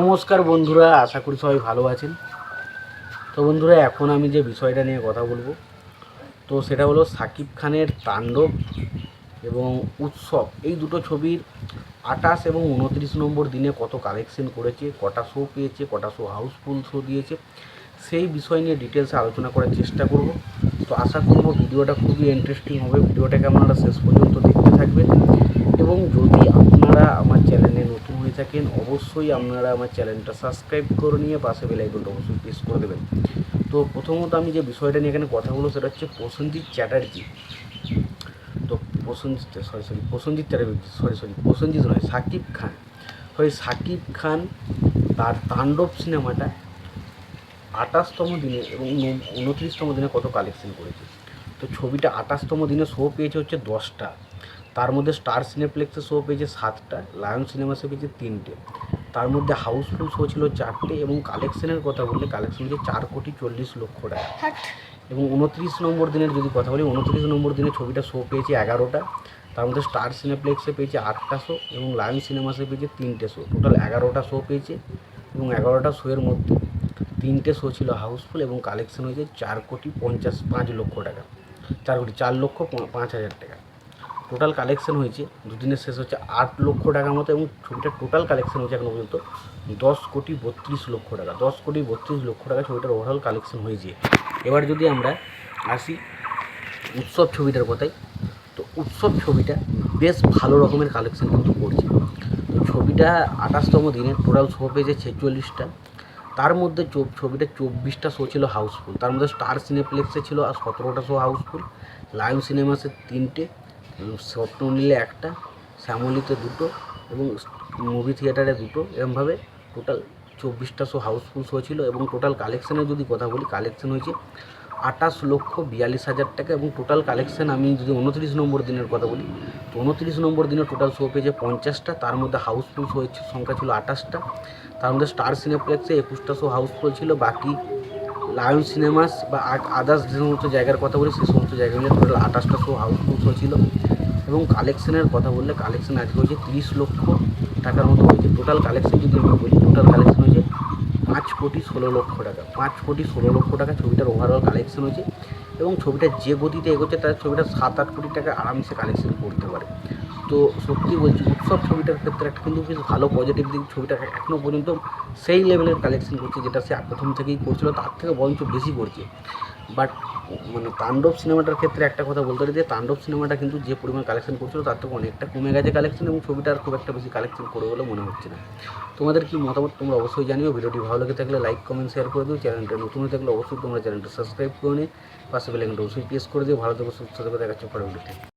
নমস্কার বন্ধুরা, আশা করি সবাই ভালো আছেন। তো বন্ধুরা, এখন আমি যে বিষয়টা নিয়ে কথা বলব, তো সেটা হলো সাকিব খানের তাণ্ডব এবং উৎসব। এই দুটো ছবির আঠাশ এবং উনত্রিশ নম্বর দিনে কত কালেকশন করেছে, কটা শো পেয়েছে, কটা শো হাউসফুল শো দিয়েছে, সেই বিষয় নিয়ে ডিটেলসে আলোচনা করার চেষ্টা করব। তো আশা করব ভিডিওটা খুবই ইন্টারেস্টিং হবে। ভিডিওটাকে আপনারা শেষ পর্যন্ত দেখতে থাকবেন। এবং যদি আপনারা আমার চ্যানেলে হয়ে থাকেন, অবশ্যই আপনারা আমার চ্যানেলটা সাবস্ক্রাইব করে নিয়ে পাশে বেল আইকনটা অবশ্যই প্রেস করে দেবেন। তো প্রথমত আমি যে বিষয়টা নিয়ে এখানে কথা বলব সেটা হচ্ছে প্রসেনজিৎ চ্যাটার্জি। তো Prosenjit sorry sorry Prosenjit Chatterjee sorry sorry Prosenjit নয়, সাকিব খান। সরি সাকিব খান তার তাণ্ডব সিনেমাটা আঠাশতম দিনে এবং উন- উনত্রিশতম দিনে কত কালেকশন করেছে? তো ছবিটা আঠাশতম দিনে শো পেয়েছে হচ্ছে দশটা। তার মধ্যে স্টার সিনেপ্লেক্সে শো পেয়েছে সাতটা লায়ন সিনেমাসে পেয়েছে তিনটে। তার মধ্যে হাউসফুল শো ছিল চারটে এবং কালেকশনের কথা বললে কালেকশন হচ্ছে চার কোটি চল্লিশ লক্ষ টাকা। এবং উনত্রিশ নম্বর দিনের যদি কথা বলি উনত্রিশ নম্বর দিনে ছবিটা শো পেয়েছে এগারোটা। তার মধ্যে স্টার সিনেপ্লেক্সে পেয়েছে আটটা শো এবং লায়ন সিনেমাসে পেয়েছে তিনটে শো টোটাল এগারোটা শো পেয়েছে এবং এগারোটা শোয়ের মধ্যে তিনটে শো ছিল হাউসফুল এবং কালেকশন হয়েছে চার কোটি পঞ্চাশ পাঁচ লক্ষ টাকা। চার কোটি চার লক্ষ পাঁচ হাজার টাকা। টোটাল কালেকশন হয়েছে, দুদিনের শেষ হচ্ছে আট লক্ষ টাকার মতো এবং ছবিটার টোটাল কালেকশন হয়েছে এখনও পর্যন্ত দশ কোটি বত্রিশ লক্ষ টাকা, দশ কোটি বত্রিশ লক্ষ টাকা ছবিটার ওভারঅল কালেকশন হয়েছে। এবার যদি আমরা আসি উৎসব ছবিটার কথায় তো উৎসব ছবিটা বেশ ভালো রকমের কালেকশন কিন্তু করছে। তো ছবিটা আঠাশতম দিনে টোটাল শো পেয়েছে ছেচল্লিশটা, তার মধ্যে ছবিটা চব্বিশটা শো ছিল হাউসফুল, তার মধ্যে স্টার সিনেপ্লেক্সে ছিল আর সতেরোটা শো হাউসফুল, লায়ন সিনেমাসে তিনটে উম, স্বপ্ননীলে একটা শ্যামলিতে দুটো এবং মুভি থিয়েটারে দুটো। এরমভাবে টোটাল চব্বিশটা শো হাউসফুল শো ছিল এবং টোটাল কালেকশানের যদি কথা বলি কালেকশন হয়েছে আঠাশ লক্ষ বিয়াল্লিশ হাজার টাকা এবং টোটাল কালেকশন আমি যদি উনত্রিশ নম্বর দিনের কথা বলি তো উনত্রিশ নম্বর দিনে টোটাল শো পেয়েছে পঞ্চাশটা। তার মধ্যে হাউসফুল শো সংখ্যা ছিল আঠাশটা। তার মধ্যে স্টার সিনেপ্লেক্সে একুশটা শো হাউসফুল ছিল। বাকি লায়ন সিনেমাস বা আদার্স যে সমস্ত জায়গার কথা বলি সেই সমস্ত জায়গা মিলে টোটাল আঠাশটা শো হাউসফুল শো ছিল। এবং কালেকশনের কথা বললে কালেকশন আজকে হয়েছে তিরিশ লক্ষ টাকার মতো হয়েছে। টোটাল কালেকশন যদি আমি বলি টোটাল কালেকশন হয়েছে পাঁচ কোটি ষোলো লক্ষ টাকা। পাঁচ কোটি ষোলো লক্ষ টাকা ছবিটার ওভারঅল কালেকশন হয়েছে। এবং ছবিটা যে গতিতে এগোচ্ছে, তার ছবিটা সাত আট কোটি টাকা আরামসে কালেকশন করতে পারে। তো সত্যি বলছি, উৎসব ছবিটার ক্ষেত্রে একটা কিন্তু বেশ ভালো পজিটিভ দিক ছবিটা এখনও পর্যন্ত সেই লেভেলের কালেকশন করছে, যেটা সে প্রথম থেকেই করছিল, তার থেকে বরঞ্চ বেশি করছে। বাট মানে তাণ্ডব সিনেমাটার ক্ষেত্রে একটা কথা বলতে পারি যে, তাণ্ডব সিনেমাটা কিন্তু যে পরিমাণ কালেকশন করছিল, তার থেকে অনেকটা কমে গেছে কালেকশন এবং ছবিটা আর খুব একটা বেশি কালেকশন করবে বলে মনে হচ্ছে না। তোমাদের কি মতামত তোমরা অবশ্যই জানিও। ভিডিওটি ভালো লেগে থাকলে লাইক কমেন্ট শেয়ার করে দিও। চ্যানেলটা নতুন হয়ে থাকলে অবশ্যই তোমরা চ্যানেলটা সাবস্ক্রাইব করে নিয়ে পাশে বেলাইকনটা অবশ্যই প্রেস করে দিও। ভালো থেকো, সুস্থ থেকো। দেখাচ্ছে পরে